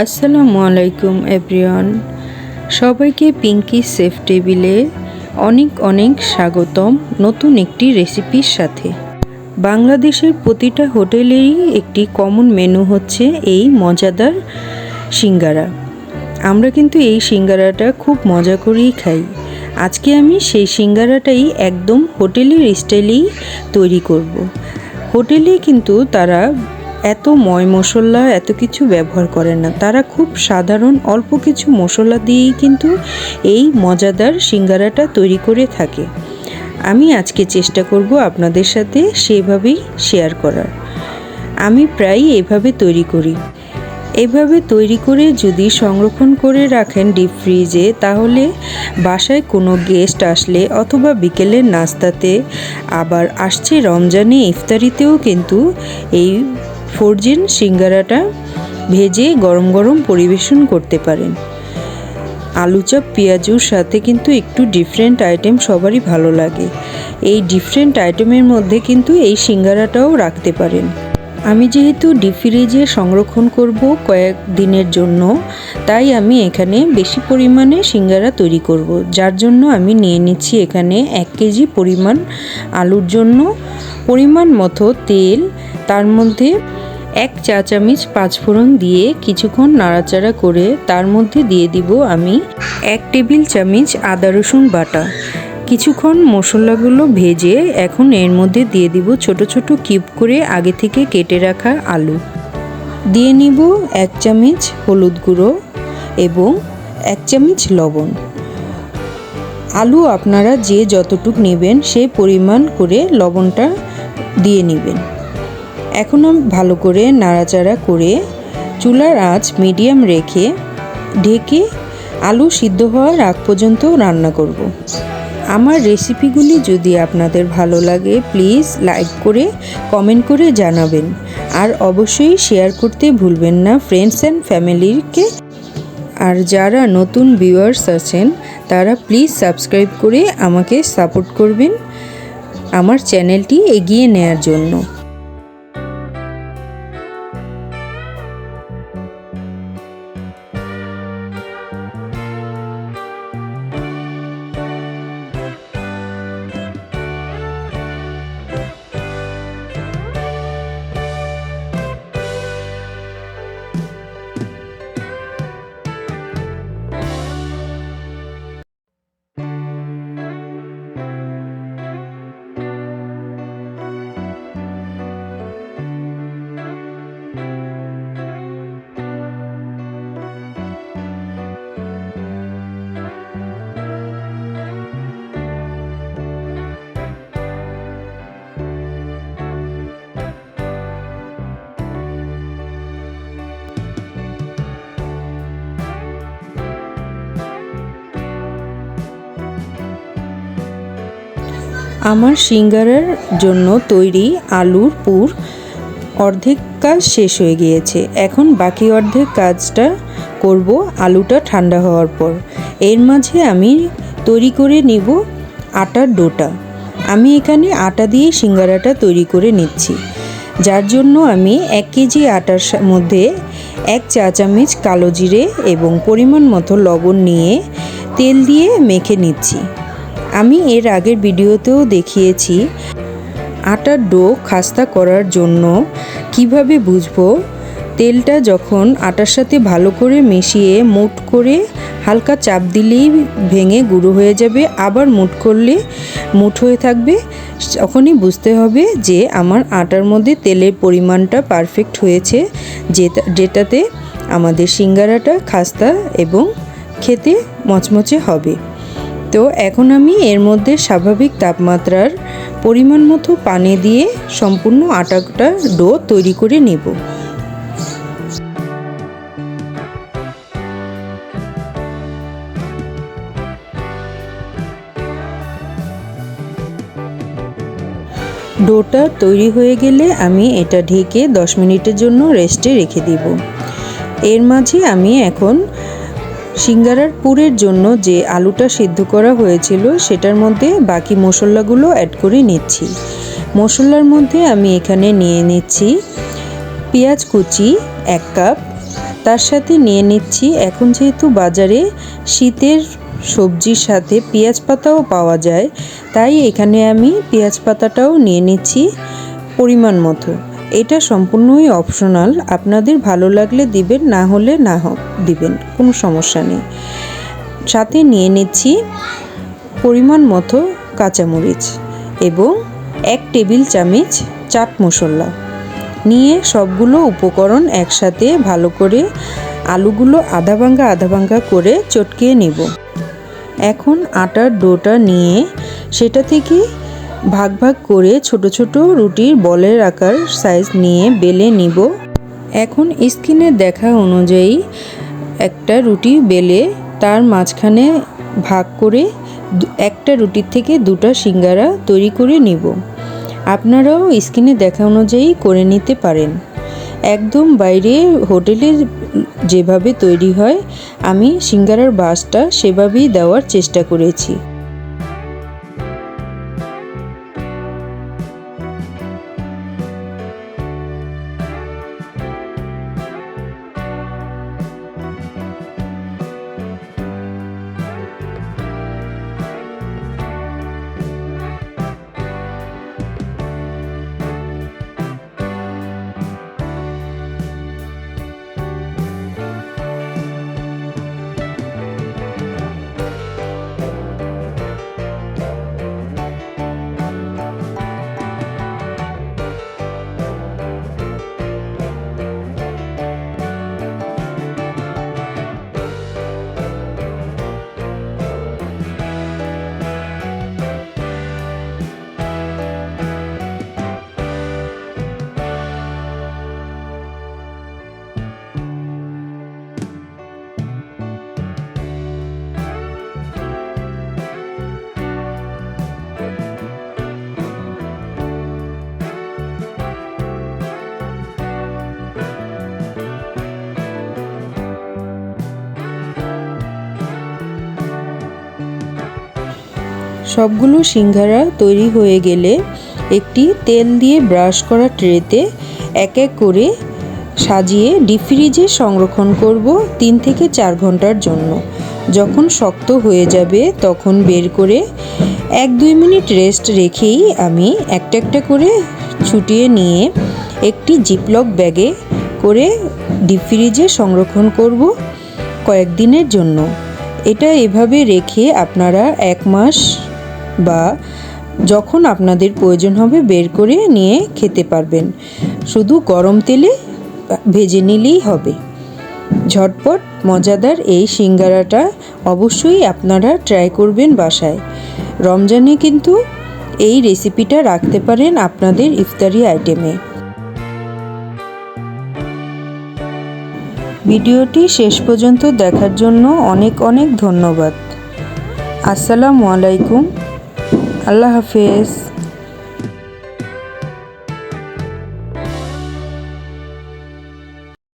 আসসালামু আলাইকুম, এভরিওয়ান। সবাইকে পিঙ্কি সেফ টেবিলে অনেক অনেক স্বাগতম নতুন একটি রেসিপির সাথে। বাংলাদেশের প্রতিটা হোটেলেরই একটি কমন মেনু হচ্ছে এই মজাদার সিঙ্গারা। আমরা কিন্তু এই সিঙ্গারাটা খুব মজা করেই খাই। আজকে আমি সেই সিঙ্গারাটাই একদম হোটেলের স্টাইলেই তৈরি করব। হোটেলে কিন্তু তারা এত ময় মশলা, এত কিছু ব্যবহার করে না। তারা খুব সাধারণ, অল্প কিছু মশলা দিয়েই কিন্তু এই মজাদার সিঙ্গারাটা তৈরি করে থাকে। আমি আজকে চেষ্টা করব আপনাদের সাথে সেভাবেই শেয়ার করার। আমি প্রায় এভাবে তৈরি করি। এভাবে তৈরি করে যদি সংরক্ষণ করে রাখেন ডিপ ফ্রিজে, তাহলে বাসায় কোনো গেস্ট আসলে অথবা বিকেলের নাস্তাতে আবার আসছে রমজানে ইফতারিতেও কিন্তু এই ফোরজিন সিঙ্গারাটা ভেজে গরম গরম পরিবেশন করতে পারেন। আলু চাপ, পেঁয়াজুর সাথে কিন্তু একটু ডিফারেন্ট আইটেম সবারই ভালো লাগে। এই ডিফারেন্ট আইটেমের মধ্যে কিন্তু এই সিঙ্গারাটাও রাখতে পারেন। আমি যেহেতু ডিপ ফ্রিজে সংরক্ষণ করব কয়েক দিনের জন্য, তাই আমি এখানে বেশি পরিমাণে সিঙ্গারা তৈরি করব। যার জন্য আমি নিয়ে নিচ্ছি এখানে এক কেজি পরিমাণ আলুর জন্য পরিমাণ মতো তেল। তার মধ্যে এক চা চামচ পাঁচফোড়ন দিয়ে কিছুক্ষণ নাড়াচাড়া করে তার মধ্যে দিয়ে দিব আমি এক টেবিল চামচ আদা রসুন বাটা। কিছুক্ষণ মশলাগুলো ভেজে এখন এর মধ্যে দিয়ে দিব ছোট ছোট কিউব করে আগে থেকে কেটে রাখা আলু। দিয়ে নিব এক চামচ হলুদ গুঁড়ো এবং এক চামচ লবণ। আলু আপনারা যে যতটুক নেবেন সে পরিমাণ করে লবণটা দিয়ে নেবেন। এখন আমি ভালো করে নাড়াচাড়া করে চুলার আঁচ মিডিয়াম রেখে ঢেকে আলু সিদ্ধ হওয়ার আগ পর্যন্ত রান্না করব। আমার রেসিপিগুলি যদি আপনাদের ভালো লাগে, প্লিজ লাইক করে কমেন্ট করে জানাবেন। আর অবশ্যই শেয়ার করতে ভুলবেন না ফ্রেন্ডস অ্যান্ড ফ্যামিলিকে। আর যারা নতুন ভিউয়ার্স আছেন, তারা প্লিজ সাবস্ক্রাইব করে আমাকে সাপোর্ট করবেন আমার চ্যানেলটি এগিয়ে নেয়ার জন্য। আমার সিঙ্গারার জন্য তৈরি আলুর পুর অর্ধেক কাজ শেষ হয়ে গিয়েছে। এখন বাকি অর্ধেক কাজটা করব আলুটা ঠান্ডা হওয়ার পর। এর মাঝে আমি তৈরি করে নিব আটার ডোটা। আমি এখানে আটা দিয়ে সিঙ্গারাটা তৈরি করে নিচ্ছি। যার জন্য আমি এক কেজি আটার মধ্যে এক চা চামচ কালো জিরে এবং পরিমাণ মতো লবণ নিয়ে তেল দিয়ে মেখে নিচ্ছি। আমি এর আগের ভিডিওতেও দেখিয়েছি আটার ডো খাস্তা করার জন্য। কীভাবে বুঝব? তেলটা যখন আটার সাথে ভালো করে মিশিয়ে মুট করে হালকা চাপ দিলেই ভেঙে গুঁড়ো হয়ে যাবে। আবার মুট করলে মুট হয়ে থাকবে। তখনই বুঝতে হবে যে আমার আটার মধ্যে তেলের পরিমাণটা পারফেক্ট হয়েছে। যেটা, যেটাতে আমাদের সিঙ্গারাটা, খাস্তা এবং খেতে মচমচে হবে। তো এখন আমি এর মধ্যে স্বাভাবিক তাপমাত্রার পরিমাণ মতো পানি দিয়ে সম্পূর্ণ আটাটা ডো তৈরি করে নেব। ডোটা তৈরি হয়ে গেলে আমি এটা ঢেকে 10 মিনিটের জন্য রেস্টে রেখে দিব। এর মাঝে আমি এখন সিঙ্গারার পুরের জন্য যে আলুটা সিদ্ধ করা হয়েছিল, সেটার মধ্যে বাকি মশলাগুলো অ্যাড করে নিচ্ছি। মশলার মধ্যে আমি এখানে নিয়ে নিচ্ছি পেঁয়াজ কুচি এক কাপ। তার সাথে নিয়ে নিচ্ছি, এখন যেহেতু বাজারে শীতের সবজির সাথে পেঁয়াজ পাতাও পাওয়া যায়, তাই এখানে আমি পেঁয়াজ পাতাটাও নিয়ে নিচ্ছি পরিমাণ মতো। এটা সম্পূর্ণই অপশনাল আপনাদের ভালো লাগলে দিবেন, না হলে না হ- দিবেন, কোনো সমস্যা নেই। সাথে নিয়ে নিচ্ছি পরিমাণ মতো কাঁচামরিচ এবং এক টেবিল চামচ চাট মশলা। নিয়ে সবগুলো উপকরণ একসাথে ভালো করে আলুগুলো আধা ভাঙ্গা আধা ভাঙ্গা করে চটকিয়ে নেব। এখন আটার ডোটা নিয়ে সেটা থেকে ভাগ ভাগ করে ছোট ছোট রুটির বলের আকার সাইজ নিয়ে বেলে নিব। এখন স্কিনে দেখা অনুযায়ী একটা রুটি বেলে তার মাঝখানে ভাগ করে একটা রুটির থেকে দুটো সিঙ্গারা তৈরি করে নিব। আপনারাও স্কিনে দেখা অনুযায়ী করে নিতে পারেন। একদম বাইরে হোটেলে যেভাবে তৈরি হয়, আমি সিঙ্গারার বাসটা সেভাবেই দেওয়ার চেষ্টা করেছি। সবগুলো সিঙ্গারা তৈরি হয়ে গেলে একটি তেল দিয়ে ব্রাশ করা ট্রেতে এক এক করে সাজিয়ে ডিপ ফ্রিজে সংরক্ষণ করব তিন থেকে চার ঘণ্টার জন্য। যখন শক্ত হয়ে যাবে, তখন বের করে এক দুই মিনিট রেস্ট রেখেই আমি একটা একটা করে ছুটিয়ে নিয়ে একটি জিপলক ব্যাগে করে ডিপ ফ্রিজে সংরক্ষণ করব কয়েকদিনের জন্য। এটা এভাবে রেখে আপনারা এক মাস বা যখন আপনাদের প্রয়োজন হবে বের করে নিয়ে খেতে পারবেন। শুধু গরম তেলে ভেজে নিলেই হবে। ঝটপট মজাদার এই সিঙ্গারাটা অবশ্যই আপনারা ট্রাই করবেন বাসায়। রমজানে কিন্তু এই রেসিপিটা রাখতে পারেন আপনাদের ইফতারি আইটেমে। ভিডিওটি শেষ পর্যন্ত দেখার জন্য অনেক অনেক ধন্যবাদ। আসসালামু আলাইকুম। আল্লাহ হাফেজ।